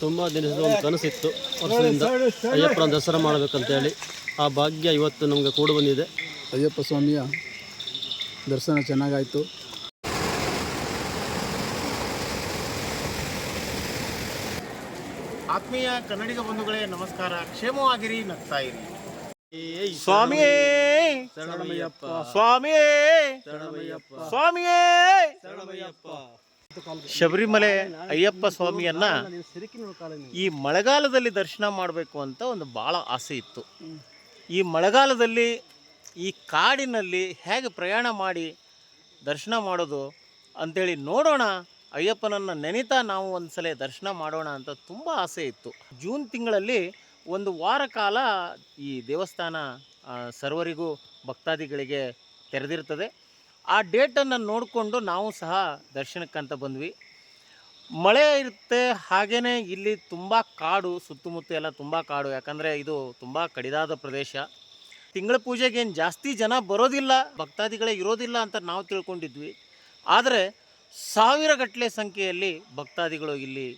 ತುಂಬ ದಿನದ ಒಂದು ಕನಸಿತ್ತು. ವರ್ಷದಿಂದ ಅಯ್ಯಪ್ಪನ ದಸರಾ ಮಾಡಬೇಕಂತೇಳಿ ಆ ಭಾಗ್ಯ ಇವತ್ತು ನಮಗೆ ಕೂಡು ಬಂದಿದೆ. ಅಯ್ಯಪ್ಪ ಸ್ವಾಮಿಯ ದರ್ಶನ ಚೆನ್ನಾಗಾಯಿತು. ಆತ್ಮೀಯ ಕನ್ನಡಿಗ ಬಂಧುಗಳೇ ನಮಸ್ಕಾರ. ಕ್ಷೇಮವಾಗಿರಿ ನಗ್ತಾ ಇರಿ. ಸ್ವಾಮಿಯೇ! ಶರಣಮಯ್ಯಪ್ಪ. ಸ್ವಾಮಿಯೇ! ಶರಣಮಯ್ಯಪ್ಪ. ಸ್ವಾಮಿಯೇ! ಶಬರಿಮಲೆ ಅಯ್ಯಪ್ಪ ಸ್ವಾಮಿಯನ್ನ ಈ ಮಳೆಗಾಲದಲ್ಲಿ ದರ್ಶನ ಮಾಡಬೇಕು ಅಂತ ಒಂದು ಭಾಳ ಆಸೆ ಇತ್ತು. ಈ ಮಳೆಗಾಲದಲ್ಲಿ ಈ ಕಾಡಿನಲ್ಲಿ ಹೇಗೆ ಪ್ರಯಾಣ ಮಾಡಿ ದರ್ಶನ ಮಾಡೋದು ಅಂಥೇಳಿ ನೋಡೋಣ, ಅಯ್ಯಪ್ಪನನ್ನು ನೆನೀತಾ ನಾವು ಒಂದು ಸಲ ದರ್ಶನ ಮಾಡೋಣ ಅಂತ ತುಂಬ ಆಸೆ ಇತ್ತು. ಜೂನ್ ತಿಂಗಳಲ್ಲಿ ಒಂದು ವಾರ ಕಾಲ ಈ ದೇವಸ್ಥಾನ ಸರ್ವರಿಗೂ ಭಕ್ತಾದಿಗಳಿಗೆ ತೆರೆದಿರ್ತದೆ ಆ ಡೇಟನ್ನು ನೋಡಿಕೊಂಡು ನಾವು ಸಹ ದರ್ಶನಕ್ಕಂತ ಬಂದ್ವಿ. ಮಳೆ ಇರುತ್ತೆ ಹಾಗೇ ಇಲ್ಲಿ ತುಂಬ ಕಾಡು, ಸುತ್ತಮುತ್ತ ಎಲ್ಲ ತುಂಬ ಕಾಡು. ಯಾಕಂದರೆ ಇದು ತುಂಬ ಕಡಿದಾದ ಪ್ರದೇಶ. ತಿಂಗಳ ಪೂಜೆಗೆ ಏನು ಜಾಸ್ತಿ ಜನ ಬರೋದಿಲ್ಲ, ಭಕ್ತಾದಿಗಳೇ ಇರೋದಿಲ್ಲ ಅಂತ ನಾವು ತಿಳ್ಕೊಂಡಿದ್ವಿ. ಆದರೆ ಸಾವಿರಗಟ್ಟಲೆ ಸಂಖ್ಯೆಯಲ್ಲಿ ಭಕ್ತಾದಿಗಳು ಇಲ್ಲಿ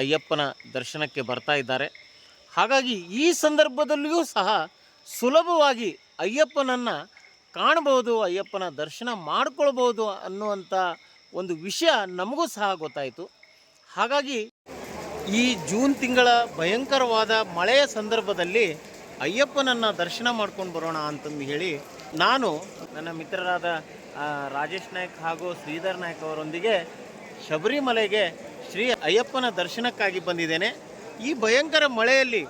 ಅಯ್ಯಪ್ಪನ ದರ್ಶನಕ್ಕೆ ಬರ್ತಾ ಇದ್ದಾರೆ. ಹಾಗಾಗಿ ಈ ಸಂದರ್ಭದಲ್ಲಿಯೂ ಸಹ ಸುಲಭವಾಗಿ ಅಯ್ಯಪ್ಪನನ್ನು ಕಾಣಬಹುದು, ಅಯ್ಯಪ್ಪನ ದರ್ಶನ ಮಾಡ್ಕೊಳ್ಬೋದು ಅನ್ನುವಂಥ ಒಂದು ವಿಷಯ ನಮಗೂ ಸಹ ಗೊತ್ತಾಯಿತು. ಹಾಗಾಗಿ ಈ ಜೂನ್ ತಿಂಗಳ ಭಯಂಕರವಾದ ಮಳೆಯ ಸಂದರ್ಭದಲ್ಲಿ ಅಯ್ಯಪ್ಪನನ್ನು ದರ್ಶನ ಮಾಡ್ಕೊಂಡು ಬರೋಣ ಅಂತಂದು ಹೇಳಿ ನಾನು ನನ್ನ ಮಿತ್ರರಾದ ರಾಜೇಶ್ ನಾಯ್ಕ್ ಹಾಗೂ ಶ್ರೀಧರ್ ನಾಯ್ಕ್ ಅವರೊಂದಿಗೆ ಶಬರಿಮಲೆಗೆ ಶ್ರೀ ಅಯ್ಯಪ್ಪನ ದರ್ಶನಕ್ಕಾಗಿ ಬಂದಿದ್ದೇನೆ. ಈ ಭಯಂಕರ ಮಳೆಯಲ್ಲಿ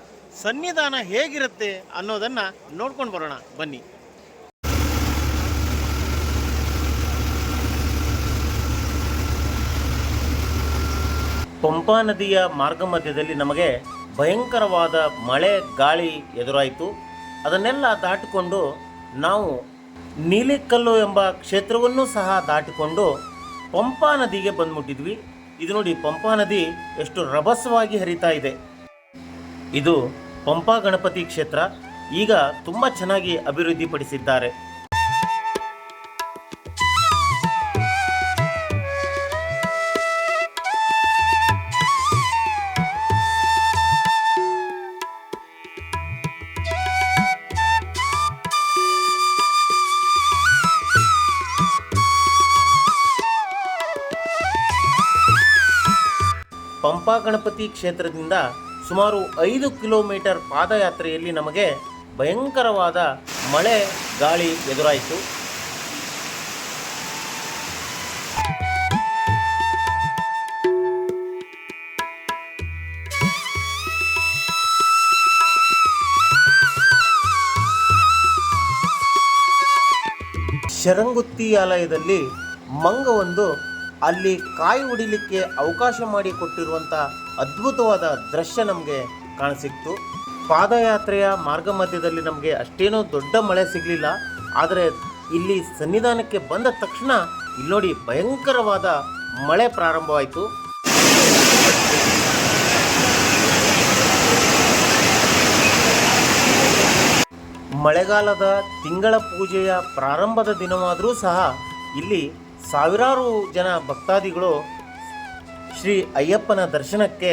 ಸನ್ನಿಧಾನ ಹೇಗಿರುತ್ತೆ ಅನ್ನೋದನ್ನು ನೋಡ್ಕೊಂಡು ಬರೋಣ. ಬನ್ನಿ. ಪಂಪಾ ನದಿಯ ಮಾರ್ಗ ಮಧ್ಯದಲ್ಲಿ ನಮಗೆ ಭಯಂಕರವಾದ ಮಳೆ ಗಾಳಿ ಎದುರಾಯಿತು. ಅದನ್ನೆಲ್ಲ ದಾಟಿಕೊಂಡು ನಾವು ನೀಲಿಕಲ್ಲು ಎಂಬ ಕ್ಷೇತ್ರವನ್ನು ಸಹ ದಾಟಿಕೊಂಡು ಪಂಪಾ ನದಿಗೆ ಬಂದ್ಬಿಟ್ಟಿದ್ವಿ. ಇದು ನೋಡಿ ಪಂಪಾ ನದಿ ಎಷ್ಟು ರಭಸವಾಗಿ ಹರಿತಾ ಇದೆ. ಇದು ಪಂಪಾ ಗಣಪತಿ ಕ್ಷೇತ್ರ. ಈಗ ತುಂಬ ಚೆನ್ನಾಗಿ ಅಭಿವೃದ್ಧಿಪಡಿಸಿದ್ದಾರೆ. ಪಂಪಾ ಗಣಪತಿ ಕ್ಷೇತ್ರದಿಂದ ಸುಮಾರು ಐದು ಕಿಲೋಮೀಟರ್ ಪಾದಯಾತ್ರೆಯಲ್ಲಿ ನಮಗೆ ಭಯಂಕರವಾದ ಮಳೆ ಗಾಳಿ ಎದುರಾಯಿತು. ಶರಂಗುತ್ತಿ ಆಲಯದಲ್ಲಿ ಮಂಗವೊಂದು ಅಲ್ಲಿ ಕಾಯಿ ಹೊಡಿಲಿಕ್ಕೆ ಅವಕಾಶ ಮಾಡಿ ಕೊಟ್ಟಿರುವಂಥ ಅದ್ಭುತವಾದ ದೃಶ್ಯ ನಮಗೆ ಕಾಣಸಿಕ್ತು ಪಾದಯಾತ್ರೆಯ ಮಾರ್ಗ ಮಧ್ಯದಲ್ಲಿ ನಮಗೆ ಅಷ್ಟೇನೂ ದೊಡ್ಡ ಮಳೆ ಸಿಗಲಿಲ್ಲ. ಆದರೆ ಇಲ್ಲಿ ಸನ್ನಿಧಾನಕ್ಕೆ ಬಂದ ತಕ್ಷಣ ಇಲ್ಲಿ ನೋಡಿ ಭಯಂಕರವಾದ ಮಳೆ ಪ್ರಾರಂಭವಾಯಿತು. ಮಳೆಗಾಲದ ತಿಂಗಳ ಪೂಜೆಯ ಪ್ರಾರಂಭದ ದಿನವಾದರೂ ಸಹ ಇಲ್ಲಿ ಸಾವಿರಾರು ಜನ ಭಕ್ತಾದಿಗಳು ಶ್ರೀ ಅಯ್ಯಪ್ಪನ ದರ್ಶನಕ್ಕೆ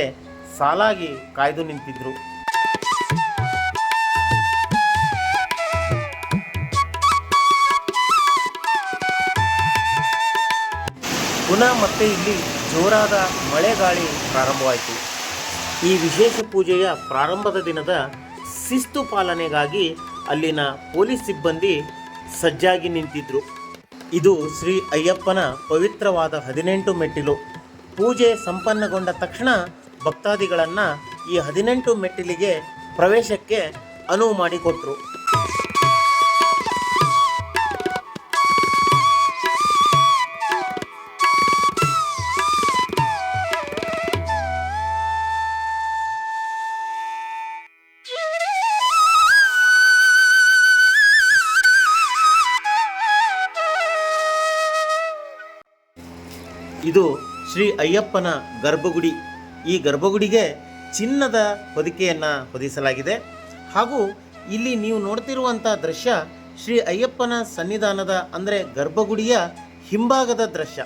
ಸಾಲಾಗಿ ಕಾಯ್ದು ನಿಂತಿದ್ರು. ಪುನಃ ಮತ್ತೆ ಇಲ್ಲಿ ಜೋರಾದ ಮಳೆಗಾಳಿ ಪ್ರಾರಂಭವಾಯಿತು. ಈ ವಿಶೇಷ ಪೂಜೆಯ ಪ್ರಾರಂಭದ ದಿನದ ಶಿಸ್ತು ಪಾಲನೆಗಾಗಿ ಅಲ್ಲಿನ ಪೊಲೀಸ್ ಸಿಬ್ಬಂದಿ ಸಜ್ಜಾಗಿ ನಿಂತಿದ್ರು. ಇದು ಶ್ರೀ ಅಯ್ಯಪ್ಪನ ಪವಿತ್ರವಾದ ಹದಿನೆಂಟು ಮೆಟ್ಟಿಲು. ಪೂಜೆ ಸಂಪನ್ನಗೊಂಡ ತಕ್ಷಣ ಭಕ್ತಾದಿಗಳನ್ನು ಈ ಹದಿನೆಂಟು ಮೆಟ್ಟಿಲಿಗೆ ಪ್ರವೇಶಕ್ಕೆ ಅನುವು ಮಾಡಿಕೊಟ್ರು. ಇದು ಶ್ರೀ ಅಯ್ಯಪ್ಪನ ಗರ್ಭಗುಡಿ. ಈ ಗರ್ಭಗುಡಿಗೆ ಚಿನ್ನದ ಹೊದಿಕೆಯನ್ನು ಹೊದಿಸಲಾಗಿದೆ. ಹಾಗೂ ಇಲ್ಲಿ ನೀವು ನೋಡ್ತಿರುವಂಥ ದೃಶ್ಯ ಶ್ರೀ ಅಯ್ಯಪ್ಪನ ಸನ್ನಿಧಾನದ, ಅಂದರೆ ಗರ್ಭಗುಡಿಯ ಹಿಂಭಾಗದ ದೃಶ್ಯ.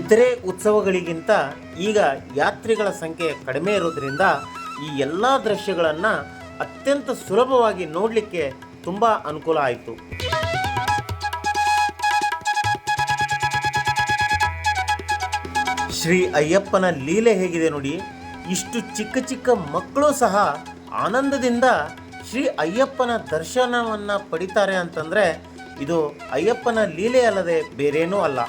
ಇತರೆ ಉತ್ಸವಗಳಿಗಿಂತ ಈಗ ಯಾತ್ರಿಗಳ ಸಂಖ್ಯೆ ಕಡಿಮೆ ಇರೋದ್ರಿಂದ ಈ ಎಲ್ಲ ದೃಶ್ಯಗಳನ್ನು ಅತ್ಯಂತ ಸುಲಭವಾಗಿ ನೋಡಲಿಕ್ಕೆ ತುಂಬ ಅನುಕೂಲ ಆಯಿತು. ಶ್ರೀ ಅಯ್ಯಪ್ಪನ ಲೀಲೆ ಹೇಗಿದೆ ನೋಡಿ. ಇಷ್ಟು ಚಿಕ್ಕ ಚಿಕ್ಕ ಮಕ್ಕಳು ಸಹ ಆನಂದದಿಂದ ಶ್ರೀ ಅಯ್ಯಪ್ಪನ ದರ್ಶನವನ್ನು ಪಡಿತಾರೆ ಅಂತಂದರೆ ಇದು ಅಯ್ಯಪ್ಪನ ಲೀಲೆ ಅಲ್ಲದೆ ಬೇರೇನೂ ಅಲ್ಲ.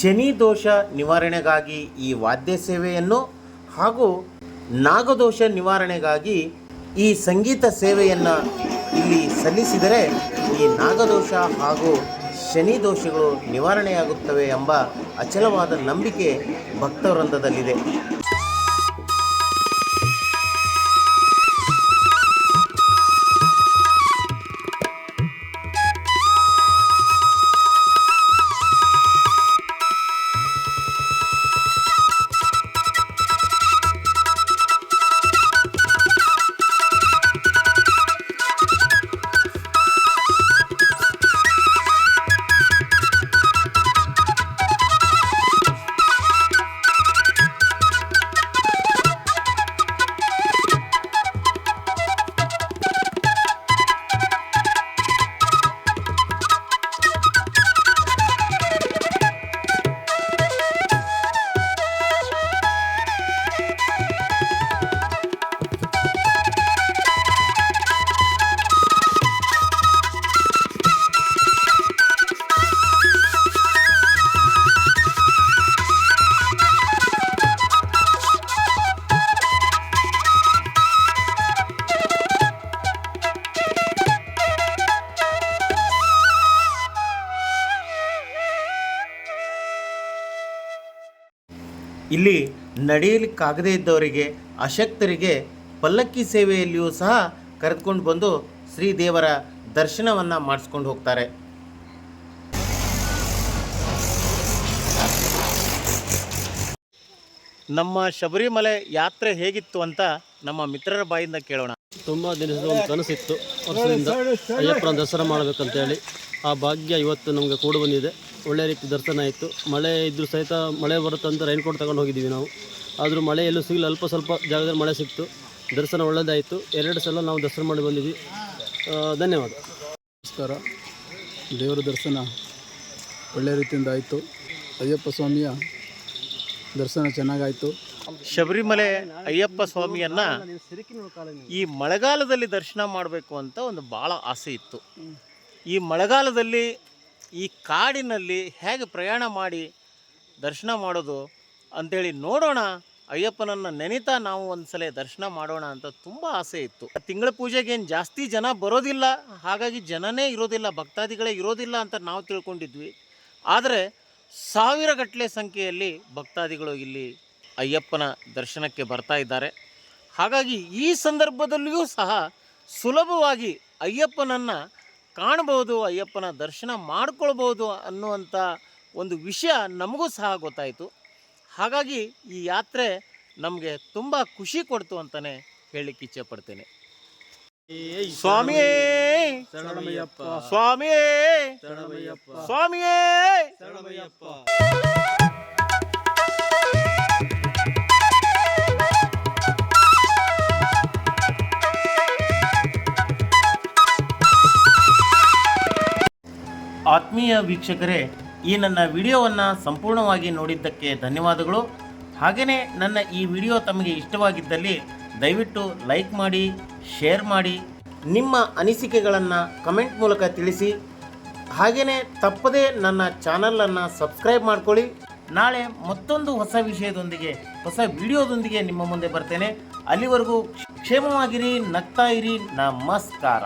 ಶನಿ ದೋಷ ನಿವಾರಣೆಗಾಗಿ ಈ ವಾದ್ಯ ಸೇವೆಯನ್ನು ಹಾಗೂ ನಾಗದೋಷ ನಿವಾರಣೆಗಾಗಿ ಈ ಸಂಗೀತ ಸೇವೆಯನ್ನು ಇಲ್ಲಿ ಸಲ್ಲಿಸಿದರೆ ಈ ನಾಗದೋಷ ಹಾಗೂ ಶನಿ ದೋಷಗಳು ನಿವಾರಣೆಯಾಗುತ್ತವೆ ಎಂಬ ಅಚಲವಾದ ನಂಬಿಕೆ ಭಕ್ತವೃಂದದಲ್ಲಿದೆ. ಇಲ್ಲಿ ನಡೆಯಲಿಕ್ಕಾಗದೇ ಇದ್ದವರಿಗೆ, ಅಶಕ್ತರಿಗೆ ಪಲ್ಲಕ್ಕಿ ಸೇವೆಯಲ್ಲಿಯೂ ಸಹ ಕರೆದುಕೊಂಡು ಬಂದು ಶ್ರೀದೇವರ ದರ್ಶನವನ್ನು ಮಾಡಿಸ್ಕೊಂಡು ಹೋಗ್ತಾರೆ. ನಮ್ಮ ಶಬರಿಮಲೆ ಯಾತ್ರೆ ಹೇಗಿತ್ತು ಅಂತ ನಮ್ಮ ಮಿತ್ರರ ಬಾಯಿಂದ ಕೇಳೋಣ. ತುಂಬ ದಿನದ ಒಂದು ಕನಸಿತ್ತು ವರ್ಷದಿಂದ. ಅಯ್ಯಪ್ಪನ ದಸರಾ ಮಾಡಬೇಕಂತೇಳಿ. ಆ ಭಾಗ್ಯ ಇವತ್ತು ನಮಗೆ ಕೂಡು ಬಂದಿದೆ. ಒಳ್ಳೆ ರೀತಿ ದರ್ಶನ ಆಯಿತು. ಮಳೆ ಇದ್ದರೂ ಸಹಿತ ಮಳೆ ಬರುತ್ತಂತ ರೈನ್ ಕೋಟ್ ತಗೊಂಡು ಹೋಗಿದ್ದೀವಿ ನಾವು. ಆದರೂ ಮಳೆ ಎಲ್ಲೂ ಸಿಗಲಿಲ್ಲ ಅಲ್ಪ ಸ್ವಲ್ಪ ಜಾಗದಲ್ಲಿ ಮಳೆ ಸಿಕ್ತು. ದರ್ಶನ ಒಳ್ಳೆಯದಾಯಿತು ಎರಡು ಸಲ ನಾವು ದರ್ಶನ ಮಾಡಿ ಬಂದಿದ್ವಿ. ಧನ್ಯವಾದ. ನಮಸ್ಕಾರ. ದೇವರ ದರ್ಶನ ಒಳ್ಳೆಯ ರೀತಿಯಿಂದ ಆಯಿತು. ಅಯ್ಯಪ್ಪ ಸ್ವಾಮಿಯ ದರ್ಶನ ಚೆನ್ನಾಗಾಯಿತು. ಶಬರಿಮಲೆ ಅಯ್ಯಪ್ಪ ಸ್ವಾಮಿಯನ್ನ ಈ ಮಳೆಗಾಲದಲ್ಲಿ ದರ್ಶನ ಮಾಡಬೇಕು ಅಂತ ಒಂದು ಭಾಳ ಆಸೆ ಇತ್ತು. ಈ ಮಳೆಗಾಲದಲ್ಲಿ ಈ ಕಾಡಿನಲ್ಲಿ ಹೇಗೆ ಪ್ರಯಾಣ ಮಾಡಿ ದರ್ಶನ ಮಾಡೋದು ಅಂಥೇಳಿ ನೋಡೋಣ. ಅಯ್ಯಪ್ಪನನ್ನು ನೆನೆತಾ ನಾವು ಒಂದು ಸಲ ದರ್ಶನ ಮಾಡೋಣ ಅಂತ ತುಂಬ ಆಸೆ ಇತ್ತು. ತಿಂಗಳ ಪೂಜೆಗೆ ಏನು ಜಾಸ್ತಿ ಜನ ಬರೋದಿಲ್ಲ, ಹಾಗಾಗಿ ಜನನೇ ಇರೋದಿಲ್ಲ, ಭಕ್ತಾದಿಗಳೇ ಇರೋದಿಲ್ಲ ಅಂತ ನಾವು ತಿಳ್ಕೊಂಡಿದ್ವಿ. ಆದರೆ ಸಾವಿರಗಟ್ಟಲೆ ಸಂಖ್ಯೆಯಲ್ಲಿ ಭಕ್ತಾದಿಗಳು ಇಲ್ಲಿ ಅಯ್ಯಪ್ಪನ ದರ್ಶನಕ್ಕೆ ಬರ್ತಾ ಇದ್ದಾರೆ. ಹಾಗಾಗಿ ಈ ಸಂದರ್ಭದಲ್ಲಿಯೂ ಸಹ ಸುಲಭವಾಗಿ ಅಯ್ಯಪ್ಪನನ್ನು ಕಾಣಬಹುದು ಅಯ್ಯಪ್ಪನ ದರ್ಶನ ಮಾಡ್ಕೊಳ್ಬೋದು ಅನ್ನುವಂಥ ಒಂದು ವಿಷಯ ನಮಗೂ ಸಹ ಗೊತ್ತಾಯಿತು. ಹಾಗಾಗಿ ಈ ಯಾತ್ರೆ ನಮಗೆ ತುಂಬ ಖುಷಿ ಕೊಡ್ತು ಅಂತಲೇ ಹೇಳಲಿಕ್ಕೆ ಇಚ್ಛೆ ಪಡ್ತೇನೆ. ಸ್ವಾಮಿಯೇ! ಸ್ವಾಮಿಯೇ! ಸ್ವಾಮಿಯೇ! ಆತ್ಮೀಯ ವೀಕ್ಷಕರೇ, ಈ ನನ್ನ ವಿಡಿಯೋವನ್ನು ಸಂಪೂರ್ಣವಾಗಿ ನೋಡಿದ್ದಕ್ಕೆ ಧನ್ಯವಾದಗಳು. ಹಾಗೆಯೇ ನನ್ನ ಈ ವಿಡಿಯೋ ತಮಗೆ ಇಷ್ಟವಾಗಿದ್ದಲ್ಲಿ ದಯವಿಟ್ಟು ಲೈಕ್ ಮಾಡಿ, ಶೇರ್ ಮಾಡಿ, ನಿಮ್ಮ ಅನಿಸಿಕೆಗಳನ್ನು ಕಮೆಂಟ್ ಮೂಲಕ ತಿಳಿಸಿ. ಹಾಗೆಯೇ ತಪ್ಪದೇ ನನ್ನ ಚಾನಲನ್ನು ಸಬ್ಸ್ಕ್ರೈಬ್ ಮಾಡ್ಕೊಳ್ಳಿ. ನಾಳೆ ಮತ್ತೊಂದು ಹೊಸ ವಿಷಯದೊಂದಿಗೆ, ಹೊಸ ವಿಡಿಯೋದೊಂದಿಗೆ ನಿಮ್ಮ ಮುಂದೆ ಬರ್ತೇನೆ. ಅಲ್ಲಿವರೆಗೂ ಕ್ಷೇಮವಾಗಿರಿ, ನಗ್ತಾ ಇರಿ, ನಮಸ್ಕಾರ.